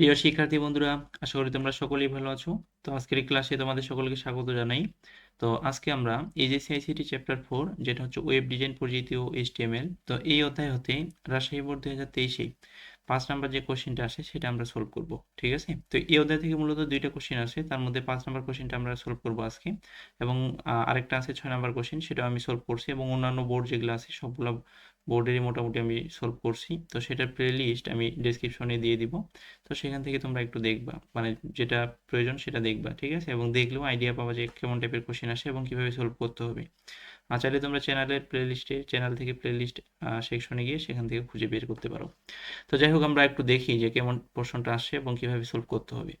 প্রিয় শিক্ষার্থী বন্ধুরা, আশা করি তোমরা সকলেই ভালো আছো। তো আজকের ক্লাসে তোমাদের সকলকে স্বাগত জানাই। তো আজকে আমরা এজেসি আইসিটি চ্যাপ্টার ফোর যেটা হচ্ছে ওয়েব ডিজাইন পরিচিতি ও এইচটিএমএল তো এই অধ্যায় হতে রাজশাহী বোর্ড দুই হাজার তেইশে পাঁচ নাম্বার যে কোশ্চেনটা আসে, সেটা আমরা সলভ করব, ঠিক আছে? তো এই অধ্যায় থেকে মূলত দুইটা কোশ্চেন আসে, তার মধ্যে পাঁচ নাম্বার কোশ্চেনটা আমরা সলভ করব আজকে, এবং আরেকটা আছে ছয় নাম্বার কোশ্চেন সেটা আমি সলভ করছি, এবং অন্যান্য বোর্ড যেগুলো আছে, সবগুলো বোর্ডেরই মোটামুটি আমি সলভ করছি। তো সেটার প্লে লিস্ট আমি ডেসক্রিপশনে দিয়ে দিব। তো সেখান থেকে তোমরা একটু দেখবা। মানে যেটা প্রয়োজন সেটা দেখবা, ঠিক আছে? এবং দেখলেও আইডিয়া পাওয়া যে কেমন টাইপের কোশ্চেন আসে এবং কীভাবে সলভ করতে হবে। আর চাইলে তোমরা চ্যানেলের প্লে লিস্টে চ্যানেল থেকে প্লে লিস্ট সেকশনে গিয়ে সেখান থেকে খুঁজে বের করতে পারো। তো যাই হোক, আমরা একটু দেখি যে কেমন প্রশ্নটা আসে এবং কীভাবে সলভ করতে হবে।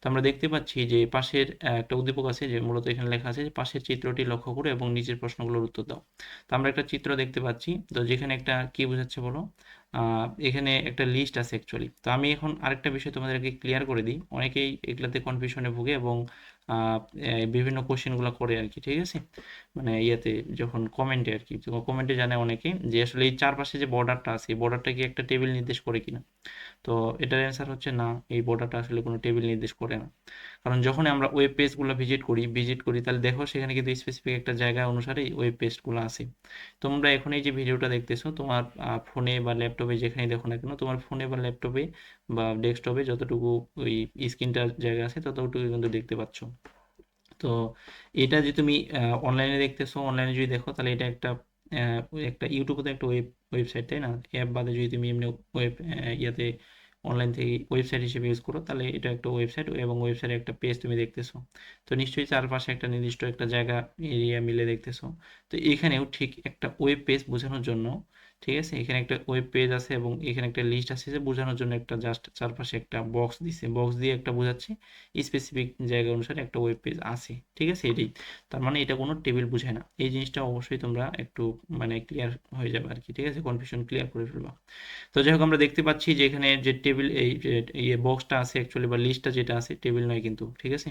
তো আমরা দেখতে পাচ্ছি যে পাশের একটা উদ্দীপক আছে যে মূলত এখানে লেখা আছে যে পাশের চিত্রটি লক্ষ্য করো এবং নিচের প্রশ্নগুলোর উত্তর দাও। তো আমরা একটা চিত্র দেখতে পাচ্ছি। তো যেখানে একটা কি বোঝাচ্ছে বলো? এখানে একটা লিস্ট আছে অ্যাকচুয়ালি তো আমি এখন আরেকটা বিষয় তোমাদেরকে ক্লিয়ার করে দিই। অনেকেই এগুলাতে কনফিউশনে ভুগে এবং বিভিন্ন কোশ্চেনগুলো করে আর কি, ঠিক আছে? মানে ইয়েতে যখন কমেন্টে আর কি। কমেন্টে জানে অনেকে যে আসলে এই চারপাশে যে বর্ডারটা আছে, এই বর্ডারটা কি একটা টেবিল নির্দেশ করে কিনা? তো এটার অ্যান্সার হচ্ছে না, এই বর্ডারটা আসলে কোনো টেবিল নির্দেশ করে না। কারণ যখন আমরা ওয়েব পেজগুলো ভিজিট করি ভিজিট করি, তাহলে দেখো সেখানে কিন্তু স্পেসিফিক একটা জায়গা অনুসারে ওয়েব পেজগুলো আছে। তোমরা এখন এই যে ভিডিওটা দেখতেছো, তোমার ফোনে বা ল্যাপটপে যেখানেই দেখো না কেন, তোমার ফোনে বা ল্যাপটপে বা ডেস্কটপে যতটুকু ওই স্ক্রিনটার জায়গা আছে ততটুকু কিন্তু দেখতে পাচ্ছ। তো এটা যে তুমি অনলাইনে দেখতেছো অনলাইনে যদি দেখো, তাহলে এটা একটা একটা ইউটিউবে তো একটা ওয়েব ওয়েবসাইট তাই না? অ্যাপ বাদে যদি তুমি এমনি ওয়েব ইয়াতে অনলাইন থেকে ওয়েবসাইট হিসেবে ইউজ করো, তাহলে এটা একটা ওয়েবসাইট এবং ওয়েবসাইটে একটা পেজ তুমি দেখতেছো। তো নিশ্চয়ই চারপাশে একটা নির্দিষ্ট একটা জায়গা এরিয়া মিলে দেখতেছো। তো এখানেও ঠিক একটা ওয়েব পেজ বোঝানোর জন্য ঠিক আছে? এখানে একটা ওয়েব পেজ আছে এবং এখানে একটা লিস্ট আছে যে বোঝানোর জন্য একটা জাস্ট চারপাশে একটা বক্স দিছে। বক্স দিয়ে একটা বোঝাচ্ছে। স্পেসিফিক জায়গা অনুসারে একটা ওয়েব পেজ আছে। ঠিক আছে? এটাই। তার মানে এটা কোনো টেবিল বোঝায় না। এই জিনিসটা অবশ্যই তোমরা একটু মানে ক্লিয়ার হয়ে যাবে আর কি ঠিক আছে? কনফিউশন ক্লিয়ার করে ফেলবা। তো যাই হোক, আমরা দেখতে পাচ্ছি যে এখানে যে টেবিল এই বক্সটা আছে অ্যাকচুয়ালি বা লিস্টটা যেটা আছে টেবিল নয় কিন্তু। ঠিক আছে?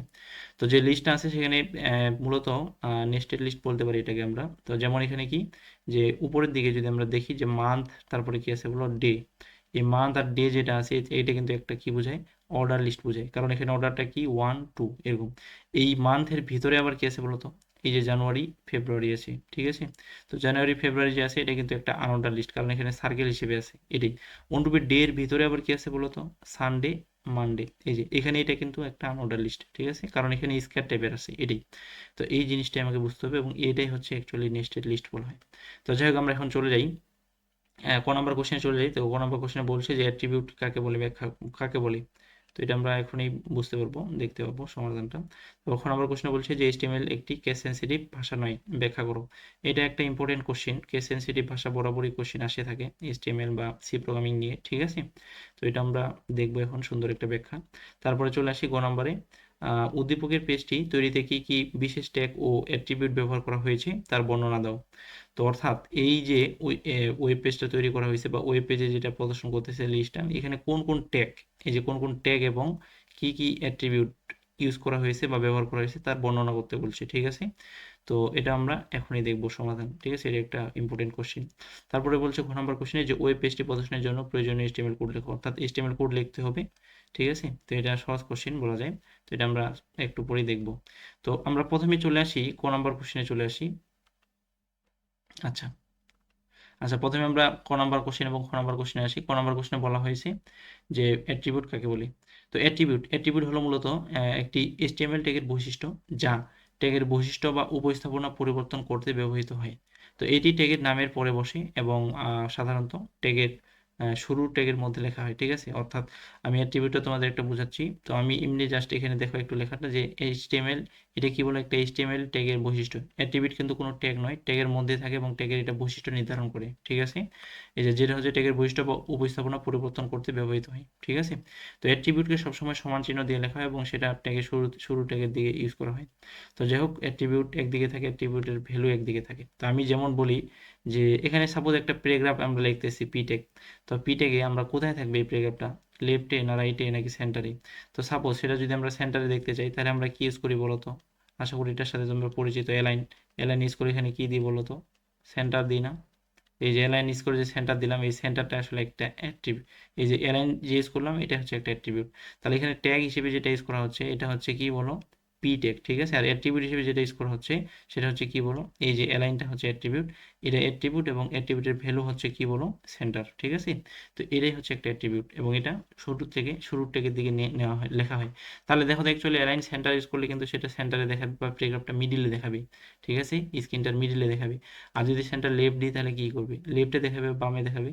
তো যে লিস্টটা আছে সেখানে মূলত নেস্টেড লিস্ট বলতে পারি এটাকে আমরা। তো যেমন এখানে কি? যে উপরের দিকে যদি আমরা দেখি যে মান্থ তারপরে কি আছে বলো? ডে এই মান্থ আর ডে যেটা আছে এইটা কিন্তু একটা কি বোঝায়? অর্ডার লিস্ট বোঝায়। কারণ এখানে অর্ডারটা কি? ওয়ান টু এরকম। এই মান্থের ভিতরে আবার কি আছে বলো তো? এই যে জানুয়ারি ফেব্রুয়ারি আছে, ঠিক আছে? তো জানুয়ারি ফেব্রুয়ারি যে আছে, এটা কিন্তু একটা আনঅর্ডার লিস্ট কারণ এখানে সার্কেল হিসেবে আছে, এটাই। অন্যরূপে ডে এর ভিতরে আবার কি আছে বলো তো? সানডে মানডে এই যে, এখানে এটা কিন্তু একটা আনঅর্ডার লিস্ট ঠিক আছে? কারণ এখানে স্কোয়ার টাইপের আছে, এটাই। তো এই জিনিসটাই আমাকে বুঝতে হবে এবং এটাই হচ্ছে অ্যাকচুয়ালি নেস্টেড লিস্ট বলা হয়। তো যাই হোক, আমরা এখন চলে যাই। ক নম্বর কোশ্চেনে চলে যাই। তো ক নম্বর কোশ্চেনে বলছে যে অ্যাট্রিবিউট কাকে বলে, ব্যাখ্যা, কাকে বলে? তো এটা আমরা এখনই বুঝতে পারব, দেখতে পাবো সমাধানটা। তো ক নম্বর কোশ্চেনে বলছে যে এইচটিএমএল একটি কেস সেন্সিটিভ ভাষা নয়, ব্যাখ্যা করো। এটা একটা ইম্পর্টেন্ট কোশ্চেন কেস সেন্সিটিভ ভাষা বরাবরই কোশ্চেন আসে থাকে এইচটিএমএল বা সি প্রোগ্রামিং নিয়ে, ঠিক আছে? তো এটা আমরা দেখব এখন সুন্দর একটা ব্যাখ্যা। তারপরে চলে আসি গ নম্বরে। উদ্দীপকের পেজটি তৈরিতে কি কি বিশেষ ট্যাগ ও অ্যাট্রিবিউট ব্যবহার করা হয়েছে তার বর্ণনা দাও। তো অর্থাৎ এই যে ওয়েব পেজটা তৈরি করা হয়েছে বা ওয়েব পেজে যেটা প্রদর্শন করতেছে লিস্টটা এখানে কোন কোন ট্যাগ এই যে কোন কোন ট্যাগ এবং কি কি অ্যাট্রিবিউট ইউজ করা হয়েছে বা ব্যবহার করা হয়েছে তার বর্ণনা করতে বলছে, ঠিক আছে? তো এটা আমরা এখনই দেখব সমাধান, ঠিক আছে? এটা একটা ইম্পর্টেন্ট কোশ্চেন তারপরে বলছে খ নম্বর কোশ্চেনে যে ওয়েব পেজটি প্রদর্শনের জন্য প্রয়োজনীয় এইচটিএমএল কোড লেখো, অর্থাৎ এইচটিএমএল কোড লিখতে হবে, ঠিক আছে? তো এটা সহজ কোশ্চেন বলা যায়, তো এটা আমরা একটু পরেই দেখব। তো আমরা প্রথমে চলে আসি, ক নম্বর কোশ্চেনে চলে আসি। আচ্ছা আচ্ছা প্রথমে আমরা ক নাম্বার কোশ্চেন এবং খ নাম্বার কোশ্চেনে আসি। ক নাম্বার কোশ্চেনে বলা হয়েছে যে অ্যাট্রিবিউট কাকে বলি? তো অ্যাট্রিবিউট অ্যাট্রিবিউট হলো মূলত একটি এসটিএমএল ট্যাগের বৈশিষ্ট্য যা ট্যাগের বৈশিষ্ট্য বা উপস্থাপনা পরিবর্তন করতে ব্যবহৃত হয়। তো এটি ট্যাগের নামের পরে বসে এবং সাধারণত ট্যাগের শুরুর ট্যাগের মধ্যে লেখা হয়, ঠিক আছে? অর্থাৎ আমি অ্যাট্রিবিউটটা তোমাদের একটা বোঝাচ্ছি। তো আমি এমনি জাস্ট এখানে দেখো একটু লেখাটা যে এইচটিএমএল এটা কি বলে একটা এইচটিএমএল ট্যাগের বৈশিষ্ট্য? অ্যাট্রিবিউট কিন্তু কোনো ট্যাগ নয় ট্যাগের মধ্যে থাকে এবং ট্যাগের এটা বৈশিষ্ট্য নির্ধারণ করে, ঠিক আছে? এই যে যেটা হচ্ছে ট্যাগের বৈশিষ্ট্য বা উপস্থাপনা পরিবর্তন করতে ব্যবহৃত হয়, ঠিক আছে? তো অ্যাট্রিবিউটকে সবসময় সমান চিহ্ন দিয়ে লেখা হয় এবং সেটা ট্যাগের শুরু শুরু ট্যাগের দিকে ইউজ করা হয়। তো যাই হোক অ্যাট্রিবিউট একদিকে থাকে অ্যাট্রিবিউটের ভ্যালু একদিকে থাকে। তো আমি যেমন বলি যে এখানে সাপোজ একটা প্যারাগ্রাফ আমরা লিখতেছি পি ট্যাগ তো পি ট্যাগে আমরা কোথায় থাকবে এই প্যারাগ্রাফটা লেফটে না রাইটে নাকি সেন্টারে তো সাপোজ সেটা যদি আমরা সেন্টারে দেখতে চাই, তাহলে আমরা কি ইউজ করি বলো তো? আশা করি এটার সাথে তোমরা পরিচিত। এলাইন এলাইন ইউজ করে এখানে কি দিই বলো তো? সেন্টার দিই না? এই যে অ্যালাইন ইউজ করে যে সেন্টার দিলাম, এই সেন্টারটা আসলে একটা অ্যাট্রিবিউট এই যে এলাইন যে ইউজ করলাম, এটা হচ্ছে একটা অ্যাট্রিবিউট তাহলে এখানে ট্যাগ হিসেবে যেটা ইউজ করা হচ্ছে, এটা হচ্ছে কি বলো? পি ঠিক আছে? আর অ্যাট্রিবিউট হিসেবে যেটা ইউজ করা হচ্ছে, সেটা হচ্ছে কি বলো? এই যে অ্যালাইনটা হচ্ছে অ্যাট্রিবিউট এটা অ্যাট্রিবিউট এবং অ্যাট্রিবিউটের ভ্যালু হচ্ছে কি বলো সেন্টার ঠিক আছে? তো এটাই হচ্ছে একটা অ্যাট্রিবিউট এবং এটা শুরু থেকে, শুরুর টেকের দিকে নেওয়া হয়, লেখা হয়। তাহলে দেখো অ্যাকচুয়ালি অ্যালাইন সেন্টার ইউজ করলে কিন্তু সেটা সেন্টারে দেখাবে বা প্রেগ্রাফটা মিডিলে দেখাবে, ঠিক আছে? স্ক্রিনটার মিডিলে দেখাবে। আর যদি সেন্টার লেফট দিই তাহলে কি করবে? লেফটে দেখাবে, বামে দেখাবে।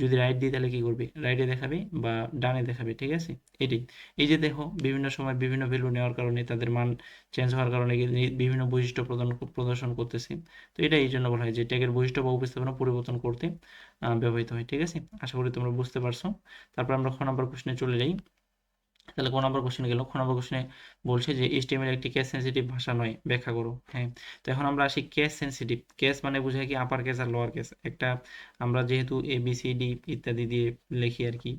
যদি রাইট দিই তাহলে কি করবে? রাইটে দেখাবে বা ডানে দেখাবে, ঠিক আছে? এটাই। এই যে দেখো, বিভিন্ন সময় বিভিন্ন ভ্যালু নেওয়ার কারণে তাদের মান চেঞ্জ হওয়ার কারণে বিভিন্ন বৈশিষ্ট্য প্রদান প্রদর্শন করতেছে। তো এটা এই জন্য বলা হয় যে ট্যাগের বৈশিষ্ট্য বা উপস্থাপনা পরিবর্তন করতে ব্যবহৃত হয়, ঠিক আছে? আশা করি তোমরা বুঝতে পারছ। তারপর আমরা খ নম্বর প্রশ্নে চলে যাই। তাহলে কোন নম্বর কোশ্চেন গেল? খ নম্বর কোশ্চেনে বলছে যে এইচটিএমএল একটি কেস সেন্সিটিভ ভাষা নয়, ব্যাখ্যা করো। হ্যাঁ তো এখন আমরা আসি কেস সেন্সিটিভ কেস মানে বোঝায় কি আপার কেস আর লোয়ার কেস একটা আমরা যেহেতু এ বি সি ডি ইত্যাদি দিয়ে লিখি আর কি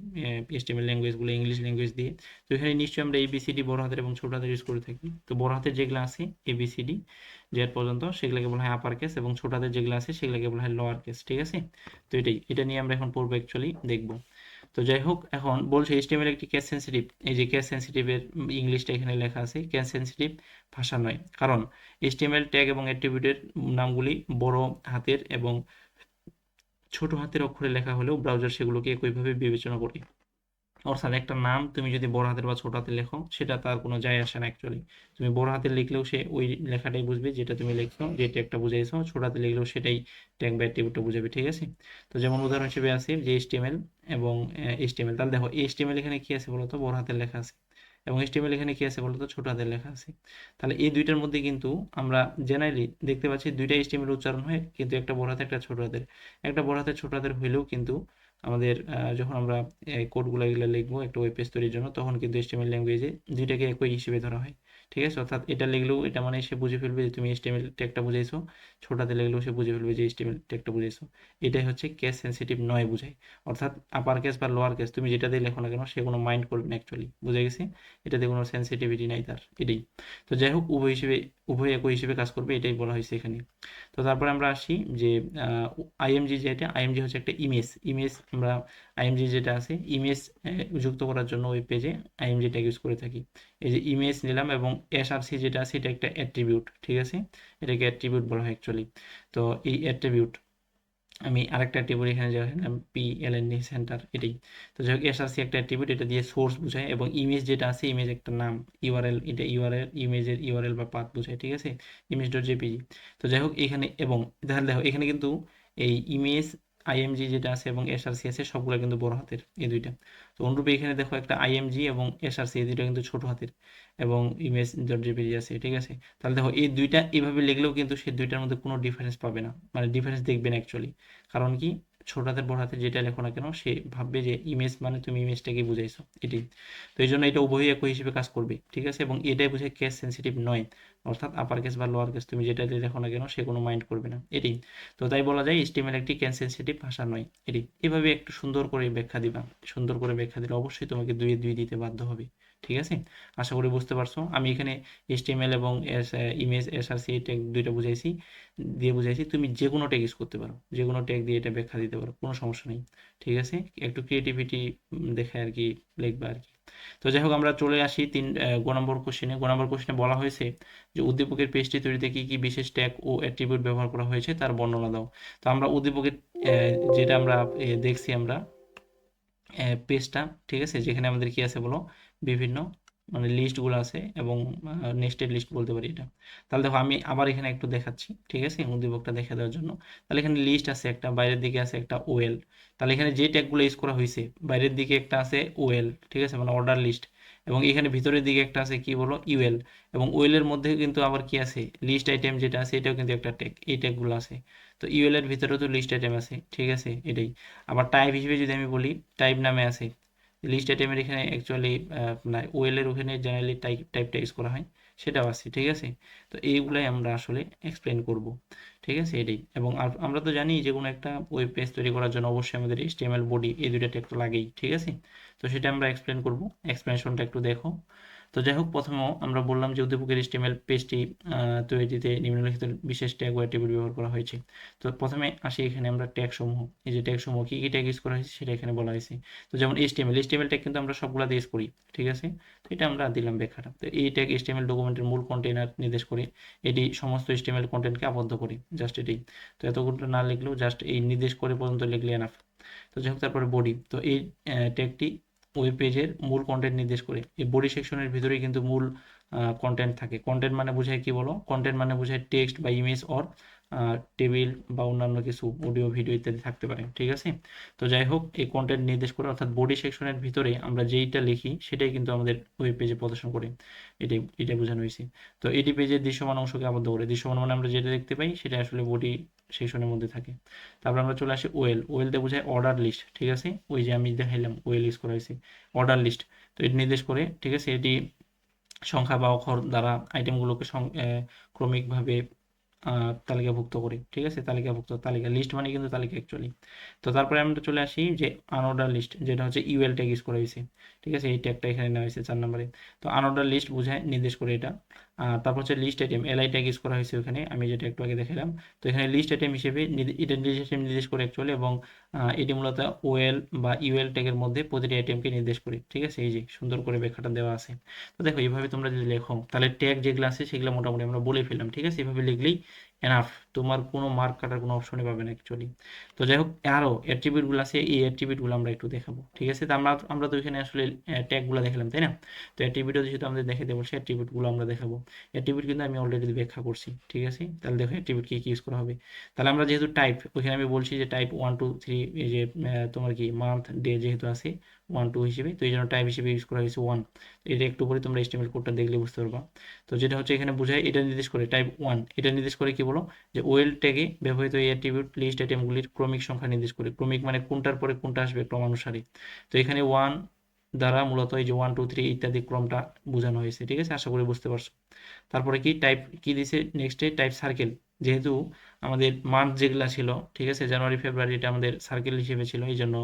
এইচটিএমএল ল্যাঙ্গুয়েজগুলো ইংলিশ ল্যাঙ্গুয়েজ দিয়ে, তো এখানে নিশ্চয়ই আমরা এ বি সি ডি বড় হাতের এবং ছোট হাতের ইউজ করে থাকি। তো বড় হাতের যেগুলো আছে A B C D Z পর্যন্ত সেগুলোকে বলা হয় আপার কেস এবং ছোট হাতের যেগুলো আছে সেগুলোকে বলা হয় লোয়ার কেস ঠিক আছে? তো এটাই, এটা নিয়ে আমরা এখন পড়ব অ্যাকচুয়ালি দেখব। তো যাই হোক, এখন বলছে এইচটিএমএল একটি কেস সেন্সিটিভ এই যে কেস সেন্সিটিভের ইংলিশটা এখানে লেখা আছে কেস সেন্সিটিভ ভাষা নয়। কারণ এইচটিএমএল ট্যাগ এবং অ্যাট্রিবিউটের নামগুলি বড় হাতের এবং ছোট হাতের অক্ষরে লেখা হলেও ব্রাউজার সেগুলোকে একইভাবে বিবেচনা করে। অর্থাৎ একটা নাম তুমি যদি বড় হাতের বা ছোট হাতে লেখো, সেটা তার কোনো যায় আসে না অ্যাকচুয়ালি তুমি বড় হাতে লিখলেও সে ওই লেখাটাই বুঝবে যেটা তুমি লিখছো, যে ট্যাগটা বুঝাইছো, ছোট হাতে লিখলেও সেটাই ট্যাগ বা অ্যাট্রিবিউটটা বুঝাবে, ঠিক আছে? তো যেমন উদাহরণ হিসেবে আছে যে এইচটিএমএল এবং এইচটিএমএল তাহলে দেখো এইচটিএমএল এখানে কি আছে বলতো? বড় হাতের লেখা আছে। এবং এইচটিএমএল এখানে কি আছে বলতো? ছোট হাতের লেখা আছে। তাহলে এই দুইটার মধ্যে কিন্তু আমরা জেনারেলি দেখতে পাচ্ছি দুইটা এইচটিএমএল উচ্চারণ হয়, কিন্তু একটা বড় হাতে একটা ছোট হাতের। একটা বড় হাতের, ছোট হাতের হইলেও কিন্তু আমাদের যখন আমরা এই কোডগুলো এগুলো লিখব একটা ওয়েব পেজ তৈরির জন্য, তখন কিন্তু এস্টিমেল ল্যাঙ্গুয়েজে দুইটাকে একই হিসেবে ধরা হয়। ঠিক আছে? অর্থাৎ এটা লিখলেও এটা মানে সে বুঝে ফেলবে যে তুমি এস্টিমেল ট্যাগটা বুঝাইছো। ছোটাতে লিখলেও সে বুঝে ফেলবে যে এইচটিএমএল ট্যাগটা বুঝেছ। এটাই হচ্ছে কেস সেন্সিটিভ নয় বুঝায়। অর্থাৎ আপার কেস বা লোয়ার কেস তুমি যেটা দিয়ে লেখো না কেন, সে কোনো মাইন্ড করবে না অ্যাকচুয়ালি বুঝে গেছে? এটাতে কোনো সেন্সিটিভিটি নাই তার, এটাই। তো যাই হোক, উভয় হিসেবে, উভয় একই হিসেবে কাজ করবে, এটাই বলা হয়েছে এখানে। তো তারপরে আমরা আসি যে আইএমজি যেটা আইএমজি হচ্ছে একটা ইমেজ ইমেজ আমরা আইএমজি যেটা আছে ইমেজ যুক্ত করার জন্য ওই পেজে আইএমজিটা ইউজ করে থাকি। এই যে ইমেজ নিলাম এবং এসআরসি যেটা আছে এটা একটা অ্যাট্রিবিউট ঠিক আছে? এটাকে অ্যাট্রিবিউট বলা হয় অ্যাকচুয়ালি তো এই অ্যাট্রিবিউট আমি আরেকটা অ্যাট্রিবিউট এখানে যে P L N D centre এটাই। তো যাই হোক এসআরসি একটা অ্যাট্রিবিউট এটা দিয়ে সোর্স বোঝায় এবং ইমেজ যেটা আছে ইমেজ একটা নাম ইউআরএল এটা ইউআরএল ইমেজের ইউআরএল বা পাথ বোঝায়, ঠিক আছে? ইমেজ ডট জেপিজি তো যাই হোক, এখানে, এবং তাহলে দেখো, এখানে কিন্তু এই ইমেজ আইএমজি যেটা আছে এবং এসআরসি আছে, সবগুলো কিন্তু বড় হাতের, এই দুইটা। তো অনুরূপে এখানে দেখো একটা আইএমজি এবং এসআরসি এই দুইটা কিন্তু ছোট হাতের এবং ইমেজ ডট জেপিজি আছে, ঠিক আছে? তাহলে দেখো, এই দুইটা এভাবে লিখলেও কিন্তু সেই দুইটার মধ্যে কোনো ডিফারেন্স পাবে না। মানে ডিফারেন্স দেখবে না অ্যাকচুয়ালি কারণ কি? ছোট হাতের বড় হাতে যেটা লেখো না কেন, সে ভাববে যে ইমেজ মানে তুমি ইমেজটাকে বুঝাইছো এটি তো এই জন্য এটা উভয়ই একই হিসেবে কাজ করবে, ঠিক আছে? এবং এটাই বুঝে কেস সেন্সিটিভ নয়, অর্থাৎ আপার কেস বা লোয়ার কেস তুমি যেটা দিয়ে দেখো না কেন, সে কোনো মাইন্ড করবে না এটি তো তাই বলা যায় স্টিমেল একটি কেস সেন্সিটিভ ভাষা নয় এটি এভাবে একটু সুন্দর করে ব্যাখ্যা দিবা, সুন্দর করে ব্যাখ্যা দিলে অবশ্যই তোমাকে দুই দুই দিতে বাধ্য হবে। ঠিক আছে? আশা করি বুঝতে পারছ। আমি এখানে এইচটিএমএল এবং এস ইমেজ এসআরসি ট্যাগ দুইটা বুঝাইছি। দিয়ে বুঝাইছি তুমি যে কোনো ট্যাগ ইউজ করতে পারো। যে কোনো ট্যাগ দিয়ে এটা ব্যাখ্যা দিতে পারো। কোনো সমস্যা নেই। ঠিক আছে? একটু ক্রিয়েটিভিটি দেখে আর কি লিখবা আর কি। তো যাই হোক, আমরা চলে আসি তিন গ নম্বর কোশ্চেনে গ নম্বর কোশ্চেনে বলা হয়েছে যে উদ্দীপকের পেজটি তৈরিতে কি কি বিশেষ ট্যাগ ও অ্যাট্রিবিউট ব্যবহার করা হয়েছে তার বর্ণনা দাও। তো আমরা উদ্দীপকের যেটা আমরা দেখছি আমরা পেজটা ঠিক আছে? যেখানে আমাদের কি আছে বলো? বিভিন্ন মানে লিস্টগুলো আছে এবং নেক্সটের লিস্ট বলতে পারি এটা। তাহলে দেখো আমি আবার এখানে একটু দেখাচ্ছি, ঠিক আছে? উদ্দীপকটা দেখা দেওয়ার জন্য। তাহলে এখানে লিস্ট আছে একটা, বাইরের দিকে আছে একটা ওয়েল তাহলে এখানে যে ট্যাগগুলো ইউজ করা হয়েছে বাইরের দিকে একটা আছে ওয়েল ঠিক আছে? মানে অর্ডার লিস্ট এবং এখানে ভিতরের দিকে একটা আছে কি বলো? ইউএল এবং ওয়েলের মধ্যে কিন্তু আবার কি আছে? লিস্ট আইটেম যেটা আছে, এটাও কিন্তু একটা ট্যাগ এই ট্যাগগুলো আছে। তো ইউএল এর ভিতরেও তো লিস্ট আইটেম আছে, ঠিক আছে? এটাই। আবার টাইপ হিসেবে যদি আমি বলি টাইপ নামে আছে। লিস্ট আইটেমের এখানে অ্যাকচুয়ালি আপনার ওয়েলের ওখানে জেনারেলি টাইপ টাইপটা ইউজ করা হয়, সেটাও আছে, ঠিক আছে? তো এইগুলাই আমরা আসলে এক্সপ্লেন করব, ঠিক আছে? এটাই। এবং আমরা তো জানি যে কোনো একটা ওয়েব পেজ তৈরি করার জন্য অবশ্যই আমাদের এইচটিএমএল বডি এই দুইটা একটু লাগেই, ঠিক আছে? তো সেটা আমরা এক্সপ্লেন করব। এক্সপ্লেনেশনটা একটু দেখো। তো যাই হোক প্রথমেও আমরা বললাম যে উদ্দীপকের HTML পেজটি তৈরিতে নিম্নলিখিত বিশেষ ট্যাগ ও অ্যাট্রিবিউট ব্যবহার করা হয়েছে। তো প্রথমে আসি এখানে আমরা ট্যাগ সমূহ। এই যে ট্যাগ সমূহ, কী কী ট্যাগ ইউজ করা হয়েছে সেটা এখানে বলা হয়েছে। তো যেমন HTML HTML ট্যাগ কিন্তু আমরা সবগুলাতে ইউজ করি, ঠিক আছে? তো এটা আমরা দিলাম ব্যাখ্যাটা। তো এই ট্যাগ HTML ডকুমেন্টের মূল কন্টেনার নির্দেশ করে এটি সমস্ত HTML কন্টেন্টকে আবদ্ধ করে জাস্ট এটি। তো এতগুলো না লিখলেও জাস্ট এই নির্দেশ করে পর্যন্ত লিখলে এনাফ তো যাই হোক তারপরে বডি তো এই ট্যাগটি ওয়েব পেজের মূল কন্টেন্ট নির্দেশ করে। এই বডি সেকশনের ভিতরেই কিন্তু মূল কন্টেন্ট থাকে। কন্টেন্ট মানে বোঝায় কি বলো? কন্টেন্ট মানে বোঝায় টেক্সট বা ইমেজ অর টেবিল বা অন্যান্য কিছু অডিও ভিডিও ইত্যাদি থাকতে পারে। ঠিক আছে? তো যাই হোক, এই কন্টেন্ট নির্দেশ করে অর্থাৎ বডি সেকশনের ভিতরে আমরা যেইটা লিখি, সেটাই কিন্তু আমাদের ওয়েব পেজে প্রদর্শন করে। এটাই এটাই বোঝানো হয়েছে। তো এটি পেজের দৃশ্যমান অংশকে আবদ্ধ করে। দৃশ্যমান মানে আমরা যেটা দেখতে পাই সেটা আসলে বডি সেকশনের মধ্যে থাকে। তারপর আমরা চলে আসি ওয়েল। ওয়েলতে বোঝায় অর্ডার লিস্ট, ঠিক আছে? ওই যে আমি দেখাইলাম, ওয়েল ইউজ করা হয়েছে। Order list. তো এটি নির্দেশ করে, ঠিক আছে? এটি সংখ্যা বা অক্ষর দ্বারা আইটেমগুলোকে ক্রমিকভাবে তালিকাভুক্ত করে, ঠিক আছে? তালিকাভুক্ত, তালিকা, লিস্ট মানে কিন্তু তালিকা অ্যাকচুয়ালি তো তারপরে আমরা চলে আসি যে আনঅর্ডার লিস্ট যেটা হচ্ছে ইউএল ট্যাগ ইউজ করা হয়েছে, ঠিক আছে? এই ট্যাগটা এখানে নেওয়া হয়েছে চার নম্বরে। তো আনঅর্ডার লিস্ট বোঝায়, নির্দেশ করে এটা। তারপর হচ্ছে list item LI tag use করা হয়েছে ওখানে, আমি যেটা একটু আগে দেখালাম। তো এখানে লিস্ট আইটেম হিসেবে এটা লিস্ট নির্দেশ করে অ্যাকচুয়ালি এবং এটি মূলত ওয়েল বা ইউএল ট্যাগের মধ্যে প্রতিটি আইটেমকে নির্দেশ করে, ঠিক আছে? এই যে, সুন্দর করে ব্যাখ্যাটা দেওয়া আছে। তো দেখো, এইভাবে তোমরা যদি লেখো, তাহলে ট্যাগ যেগুলো আছে সেগুলো মোটামুটি আমরা বলে ফেললাম, ঠিক আছে? এইভাবে লিখলেই এনাফ তোমার কোনো মার্ক কাটার কোনো অপশনই পাবে না অ্যাকচুয়ালি তো যাই হোক আরও অ্যাট্রিবিউটগুলো আছে, এই অ্যাট্রিবিউটগুলো আমরা একটু দেখাবো, ঠিক আছে? তো আমরা আমরা তো এখানে আসলে ট্যাগগুলো দেখালাম, তাই না? তো অ্যাট্রিবিউটও যেহেতু আমাদের দেখে দেখাতে বলছে অ্যাট্রিবিউটগুলো আমরা দেখাবো। অ্যাট্রিবিউট কিন্তু আমি অলরেডি ব্যাখ্যা করছি, ঠিক আছে? তাহলে দেখো অ্যাট্রিবিউট কী কী ইউজ করা হবে? তাহলে আমরা যেহেতু টাইপ ওইখানে আমি বলছি যে টাইপ ওয়ান টু থ্রি এই যে তোমার কি মান্থ ডে যেহেতু আছে ওয়ান টু হিসেবে, তো এই জন্য টাইপ হিসেবে ইউজ করা হয়েছে ওয়ান এটা একটু পরে তোমরা এস্টিমেল কোডটা দেখলে বুঝতে পারবা। তো যেটা হচ্ছে এখানে বোঝায়, এটা নির্দেশ করে টাইপ ওয়ান এটা নির্দেশ করে কি বলো? যে ওয়েল ট্যাগে ব্যবহৃত এই অ্যাট্রিবিউট লিস্ট আইটেমগুলির ক্রমিক সংখ্যা নির্দেশ করে। ক্রমিক মানে কোনটার পরে কোনটা আসবে ক্রমানুসারে তো এখানে ওয়ান দ্বারা মূলত এই যে ওয়ান টু থ্রি ইত্যাদি ক্রমটা বোঝানো হয়েছে, ঠিক আছে? আশা করি বুঝতে পারছ। তারপরে কি টাইপ কি দিছে? নেক্সটে টাইপ সার্কেল যেহেতু আমাদের মান্থ যেগুলো ছিল, ঠিক আছে? জানুয়ারি ফেব্রুয়ারি এটা আমাদের সার্কেল হিসেবে ছিল এই জন্য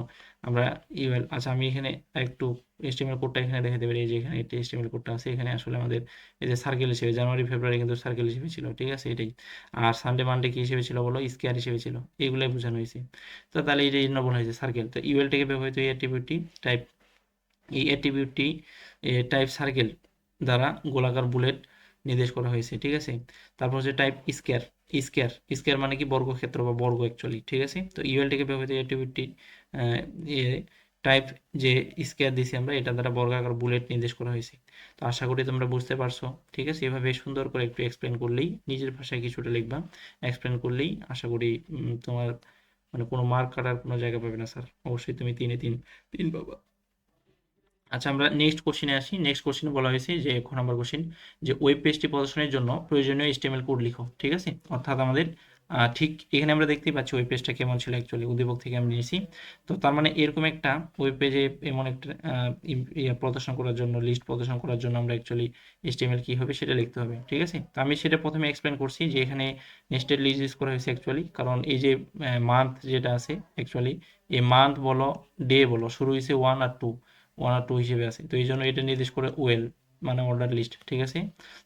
আমরা ইউএল আচ্ছা আমি এখানে একটু এস্টিমেল কোডটা এখানে দেখে দেবে, এই যে এখানে একটি এস্টিমেল কোডটা আছে, এখানে আসলে আমাদের এই যে সার্কেল হিসেবে জানুয়ারি ফেব্রুয়ারি কিন্তু সার্কেল হিসেবে ছিল, ঠিক আছে? এটাই। আর সানডে মানডে কি হিসেবে ছিল বলো? স্কেয়ার হিসেবে ছিল, এইগুলোই বোঝানো হয়েছে। তো তাহলে এই যে জন্য বলা হয়েছে সার্কেল তো ইউএল থেকে ব্যবহৃত এই অ্যাট্রিবিউটটি টাইপ এই অ্যাট্রিবিউটটি টাইপ সার্কেল দ্বারা গোলাকার বুলেট নির্দেশ করা হয়েছে, ঠিক আছে? তারপর হচ্ছে টাইপ স্কেয়ার স্কেয়ার স্কেয়ার মানে কি বর্গক্ষেত্র বা বর্গ অ্যাকচুয়ালি ঠিক আছে? তো ইউএল থেকে ব্যবহৃত অ্যাট্রিবিউটটি টাইপ যে স্কেয়ার দিছি আমরা, এটা দ্বারা বর্গাকার বুলেট নির্দেশ করা হয়েছে। তো আশা করি তোমরা বুঝতে পারছ, ঠিক আছে? এভাবে সুন্দর করে একটু এক্সপ্লেন করলেই, নিজের ভাষায় কিছুটা লিখবা এক্সপ্লেন করলেই আশা করি তোমার মানে কোনো মার্ক কাটার কোনো জায়গা পাবে না স্যার অবশ্যই তুমি তিনে তিন তিন পাবা। আচ্ছা আমরা নেক্সট কোশ্চিনে আসি। নেক্সট কোশ্চিনে বলা হয়েছে যে এক নম্বর কোশ্চিন যে ওয়েব পেজটি প্রদর্শনের জন্য প্রয়োজনীয় এইচটিএমএল কোড লিখো, ঠিক আছে? অর্থাৎ আমাদের ঠিক এখানে আমরা দেখতেই পাচ্ছি ওয়েব পেজটা কেমন ছিল অ্যাকচুয়ালি উদ্দীপক থেকে আমি নিয়েছি। তো তার মানে এরকম একটা ওয়েব পেজে এমন একটা প্রদর্শন করার জন্য লিস্ট প্রদর্শন করার জন্য আমরা অ্যাকচুয়ালি এইচটিএমএল কী হবে সেটা লিখতে হবে, ঠিক আছে? তো আমি সেটা প্রথমে এক্সপ্লেন করছি যে এখানে নেস্টেড লিস্ট ইউজ করা হয়েছে অ্যাকচুয়ালি কারণ এই যে মান্থ যেটা আছে অ্যাকচুয়ালি এই মান্থ বলো ডে বলো, শুরু হয়েছে ওয়ান আর টু ওয়ান আর টু হিসেবে আছে। তো এই জন্য এটা নির্দেশ করে ওয়েল মানে অর্ডার লিস্ট ঠিক আছে?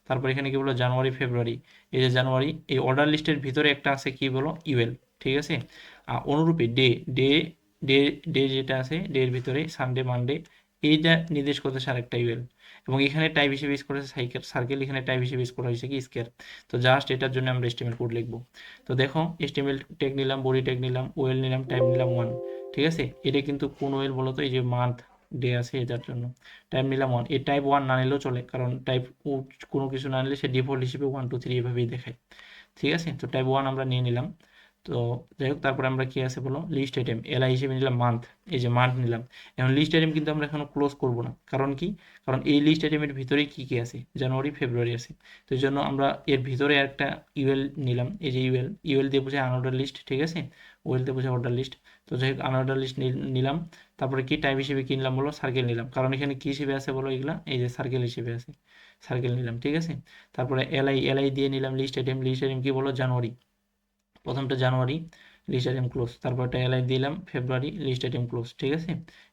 তারপর এখানে কি বলো জানুয়ারি, ফেব্রুয়ারি। এই যে জানুয়ারি, এই অর্ডার লিস্টের ভিতরে একটা আছে কি বলো? ইউএল, ঠিক আছে? আর অনুরূপে ডে ডে ডে ডে যেটা আছে, ডে এর ভিতরে, সানডে, মানডে, এইটা নির্দেশ করতেছে আরেকটা ইউএল। এবং এখানে টাইপ হিসেবে ইউজ করেছে সাইকেল সার্কেল এখানে টাইপ হিসেবে ইউজ করা হয়েছে কি? স্কেয়ার তো জাস্ট এটার জন্য আমরা এস্টিমেল কোড লিখব। তো দেখো এস্টিমেল টেক নিলাম বডি টেক নিলাম ওয়েল নিলাম টাইপ নিলাম ওয়ান ঠিক আছে? এটা কিন্তু কোন ওয়েল বলো তো? এই যে মান্থ ডে আছে এটার জন্য। টাইপ নিলাম ওয়ান এই টাইপ ওয়ান না নিলেও চলে, কারণ টাইপ কোনো কিছু না নিলে সে ডিফল্ট হিসেবে ওয়ান টু থ্রি এভাবেই দেখায়। ঠিক আছে? তো টাইপ ওয়ান আমরা নিয়ে নিলাম। তো যাই হোক তারপরে আমরা কি আছে বলো? লিস্ট আইটেম এলআই হিসেবে নিলাম মান্থ এই যে মান্থ নিলাম। এখন লিস্ট আইটেম কিন্তু আমরা এখনও ক্লোজ করব না। কারণ কি? কারণ এই লিস্ট আইটেমের ভিতরেই কি কি আছে? জানুয়ারি, ফেব্রুয়ারি আছে। তো এই জন্য আমরা এর ভিতরে একটা ইউএল নিলাম। এই যে ইউএল ইউএল দিয়ে বোঝায় আনঅর্ডার লিস্ট ঠিক আছে? ওয়েল দিয়ে বোঝায় অর্ডার লিস্ট তো যাই হোক আনঅর্ডার লিস্ট নিলাম। তারপরে কি টাইপ হিসেবে কিনলাম বলো? সার্কেল নিলাম। কারণ এখানে কি হিসেবে আছে বলো এগুলা? এই যে সার্কেল হিসেবে আছে। সার্কেল নিলাম, ঠিক আছে? তারপরে এলআই এলআই দিয়ে নিলাম লিস্ট আইটেম লিস্ট আইটেম কি বলো? জানুয়ারি। প্রথমটা জানুয়ারি লিস্ট আইটেম ক্লোজ তারপর একটা এলআই দিলাম ফেব্রুয়ারি লিস্ট আইটেম ক্লোজ ঠিক আছে?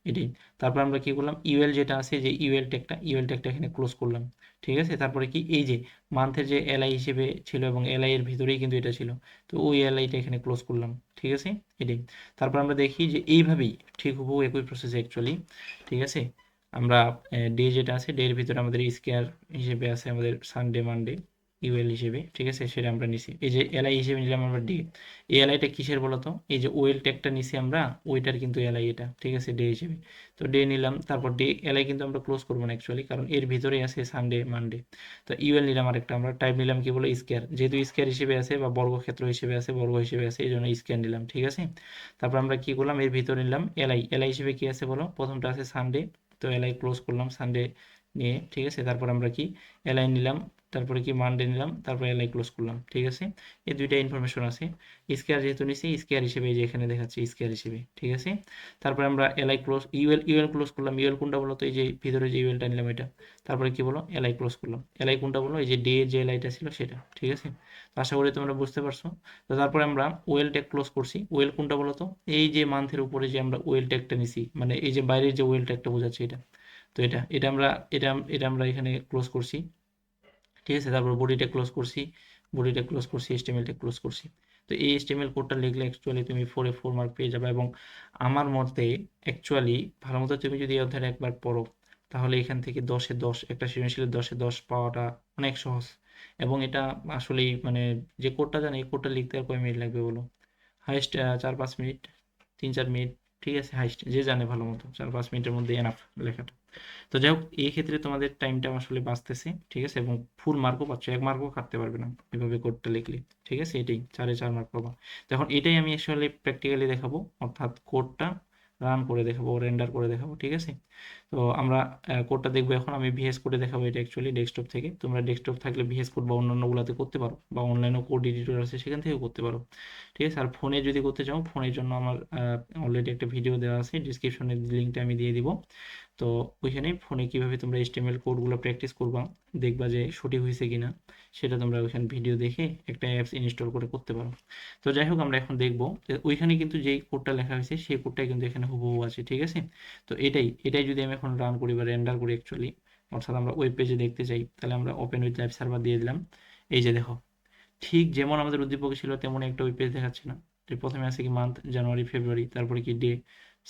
এটাই। তারপর আমরা কি করলাম? ইউএল যেটা আছে, যে ইউএল ট্যাগটা ইউএল ট্যাগটা এখানে ক্লোজ করলাম, ঠিক আছে? তারপরে কি? এই যে মান্থের যে এলআই হিসেবে ছিল এবং এলআই এর ভিতরেই কিন্তু এটা ছিল, তো ওই এলআইটা এখানে ক্লোজ করলাম, ঠিক আছে? এটাই। তারপর আমরা দেখি যে এইভাবেই ঠিক হুবহু একই প্রসেস অ্যাকচুয়ালি ঠিক আছে? আমরা ডে যেটা আছে ডে এর ভিতরে আমাদের স্কেয়ার হিসেবে আছে আমাদের সানডে মানডে ইউএল হিসেবে, ঠিক আছে? সেটা আমরা নিছি। এই যে এলআই হিসেবে নিলাম আমরা ডে এই এলআইটা কিসের বলতো? এই যে ওয়েল ট্যাগটা নিছি আমরা, ওইটার কিন্তু এলআই এটা, ঠিক আছে? ডে হিসেবে। তো ডে নিলাম, তারপর ডে এলআই কিন্তু আমরা ক্লোজ করব না অ্যাকচুয়ালি কারণ এর ভিতরেই আছে সানডে মানডে তো ইউএল নিলাম আরেকটা, আমরা টাইপ নিলাম কি বলে? স্কেয়ার যেহেতু স্কেয়ার হিসেবে আছে বা বর্গক্ষেত্র হিসেবে আছে, বর্গ হিসেবে আছে, এই জন্য স্কেয়ার নিলাম, ঠিক আছে? তারপর আমরা কি করলাম? এর ভিতরে নিলাম এলআই এলআই হিসেবে কি আছে বলো? প্রথমটা আছে সানডে তো এলআই ক্লোজ করলাম সানডে নিয়ে, ঠিক আছে? তারপর আমরা কি? এলআই নিলাম তারপরে কি মানডে নিলাম, তারপরে এলআই ক্লোজ করলাম, ঠিক আছে? এই দুইটা ইনফরমেশন আছে। স্কেয়ার যেহেতু নিছি স্কেয়ার হিসেবে যে এখানে দেখাচ্ছি স্কেয়ার হিসেবে, ঠিক আছে? তারপরে আমরা LI close UL UL close করলাম। ইউএল কোনটা বলো তো এই যে ভিতরে যে ইউএলটা নিলাম এটা। তারপরে কি বলো? এলআই ক্লোজ করলাম। এলআই কোনটা বলো? এই যে ডে যে এলআইটা ছিল সেটা, ঠিক আছে? তো আশা করি তোমরা বুঝতে পারছ। তো তারপরে আমরা ওয়েল ট্যাগ ক্লোজ করছি। ওয়েল কোনটা বলো তো এই যে মান্থের উপরে যে আমরা ওয়েল ট্যাগটা নিছি মানে এই যে বাইরের যে ওয়েল ট্যাগটা বোঝাচ্ছে এটা। তো এটা এটা আমরা, এটা এটা আমরা এখানে ক্লোজ করছি। ঠিক আছে? তারপর বডিটা ক্লোজ করছি বডিটা ক্লোজ করছি এস্টিমেলটা ক্লোজ করছি। তো এই এস্টিমেল কোডটা লিখলে অ্যাকচুয়ালি তুমি ফোরে ফোর মার্ক পেয়ে যাবে এবং আমার মতে অ্যাকচুয়ালি ভালো মতো তুমি যদি এই অধ্যায়টা একবার পড়ো, তাহলে এখান থেকে দশে দশ, একটা সৃজনশীলের দশে দশ পাওয়াটা অনেক সহজ। এবং এটা আসলেই মানে যে কোডটা জানে, এই কোডটা লিখতে আর কয় মিনিট লাগবে বলো? হাইস্ট চার পাঁচ মিনিট তিন চার মিনিট ঠিক আছে? হাইস্ট যে জানে ভালো মতো, চার পাঁচ মিনিটের মধ্যে এনাফ লেখাটা। তো যাই হোক এই ক্ষেত্রে তোমাদের টাইমটা আসলে বাঁচতেছে, ঠিক আছে? এবং ফুল মার্কও পাচ্ছ, এক মার্কও কাটতে পারবে না, এভাবে কোডটা লিখলে, ঠিক আছে? এটাই, চারে চার মার্ক পাবা। এখন এটাই আমি আসলে প্র্যাকটিক্যালি দেখাবো, অর্থাৎ কোডটা রান করে দেখাবো রেন্ডার করে দেখাবো, ঠিক আছে? তো আমরা কোডটা দেখব। এখন আমি ভিএস কোডে দেখাবো এটা অ্যাকচুয়ালি ডেস্কটপ থেকে। তোমরা ডেস্কটপ থাকলে ভিএস কোড বা অন্যান্যগুলোতে করতে পারো বা অনলাইনেও কোড এডিটর আছে, সেখান থেকেও করতে পারো। ঠিক আছে? আর ফোনে যদি করতে চাও ফোনের জন্য আমার অলরেডি একটা ভিডিও দেওয়া আছে। ডিসক্রিপশনের লিঙ্কটা আমি দিয়ে দিব। তো ওইখানে ফোনে কীভাবে তোমরা এইচটিএমএল কোডগুলো প্র্যাকটিস করবা, দেখবা যে সঠিক হয়েছে কিনা, সেটা তোমরা ওইখানে ভিডিও দেখে একটা অ্যাপস ইনস্টল করে করতে পারো। তো যাই হোক, আমরা এখন দেখব। ওইখানে কিন্তু যেই কোডটা লেখা হয়েছে, সেই কোডটাই কিন্তু এখানে হুবহু আছে, ঠিক আছে? তো এটাই এটাই যদি আমি এখন রান করি বা রেন্ডার করি অ্যাকচুয়ালি অর্থাৎ আমরা ওয়েব পেজে দেখতে চাই, তাহলে আমরা ওপেন উইথ লাইভ সার্ভার দিয়ে দিলাম। এই যে দেখো, ঠিক যেমন আমাদের উদ্দীপক ছিল তেমন একটা ওয়েব পেজ দেখাচ্ছে না। যে প্রথমে আছে কি মান্থ জানুয়ারি ফেব্রুয়ারি তারপরে কি ডে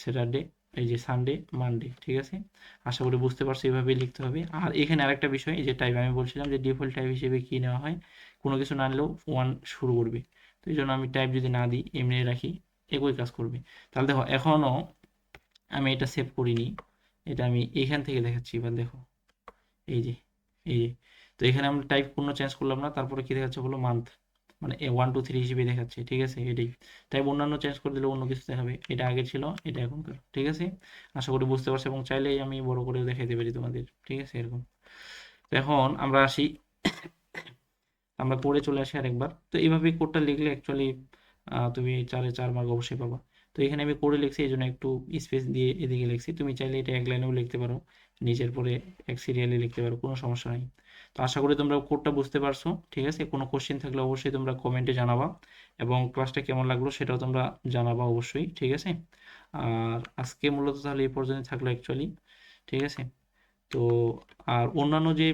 স্যাটারডে এই যে সানডে মানডে ঠিক আছে? আশা করি বুঝতে পারছ, এইভাবেই লিখতে হবে। আর এখানে আরেকটা বিষয় যে টাইপ আমি বলছিলাম যে ডিফল্ট টাইপ হিসেবে কি নেওয়া হয়, কোনো কিছু না নিলেও ওয়ান শুরু করবে। তো এই জন্য আমি টাইপ যদি না দিই, এমনি রাখি, একই কাজ করবে। তাহলে দেখো এখনও আমি এটা সেভ করিনি। এটা আমি এখান থেকে দেখাচ্ছি, এবার দেখো। এই যে এই যে। তো এখানে আমরা টাইপ কোনো চেঞ্জ করলাম না, তারপরে কি দেখাচ্ছে বলো? মান্থ মানে ওয়ান টু থ্রি হিসেবে দেখাচ্ছে, ঠিক আছে? এটাই। তাই অন্যান্য চেঞ্জ করে দিলে অন্য কিছু দেখাবে। এটা আগে ছিল, এটা এখনকার, ঠিক আছে? আশা করি বুঝতে পারছ এবং চাইলেই আমি বড় করে দেখাইতে পারি তোমাদের, ঠিক আছে? এরকম। তো এখন আমরা আসি, আমরা করে চলে আসি আরেকবার। তো এইভাবে কোডটা লিখলে অ্যাকচুয়ালি তুমি চারে চার মার্ক অবশ্যই পাবা। তো এখানে আমি করে লিখছি এই জন্য একটু স্পেস দিয়ে এদিকে লিখছি। তুমি চাইলে এটা এক লাইনেও লিখতে পারো নিচের পরে এক সিরিয়ালে লিখতে পারো, কোনো সমস্যা নেই। তো আশা করি তোমরা কোডটা বুঝতে পারছ, ঠিক আছে? কোনো কোশ্চেন থাকলে অবশ্যই তোমরা কমেন্টে জানাবা, এবং ক্লাসটা কেমন লাগল সেটাও তোমরা জানাবা অবশ্যই, ঠিক আছে? আর আজকে মূলত তাহলে এই পর্যন্ত থাকল অ্যাকচুয়ালি ঠিক আছে? তো আর অন্যান্য যে,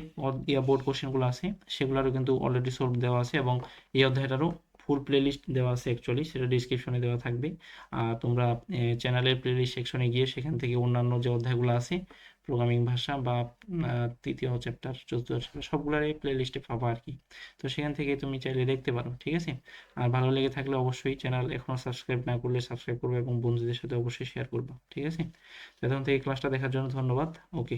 ইয়া বোর্ড কোশ্চেনগুলো আছে সেগুলোরও কিন্তু অলরেডি সলভ দেওয়া আছে, এবং এই অধ্যায়টারও ফুল প্লেলিস্ট দেওয়া আছে অ্যাকচুয়ালি সেটা ডিসক্রিপশনে দেওয়া থাকবে। তোমরা চ্যানেলের প্লেলিস্ট সেকশনে গিয়ে সেখান থেকে অন্যান্য যে অধ্যায়গুলো আছে প্রোগ্রামিং ভাষা বা তৃতীয় চ্যাপ্টার চতুর্থ চ্যাপ্টার সবগুলোর প্লে লিস্টে পাবো আর কি। তো সেখান থেকে তুমি চাইলে দেখতে পারো, ঠিক আছে? আর ভালো লেগে থাকলে অবশ্যই চ্যানেল এখনও সাবস্ক্রাইব না করলে সাবস্ক্রাইব করবে এবং বন্ধুদের সাথে অবশ্যই শেয়ার করব, ঠিক আছে? তখন থেকে ক্লাসটা দেখার জন্য ধন্যবাদ ওকে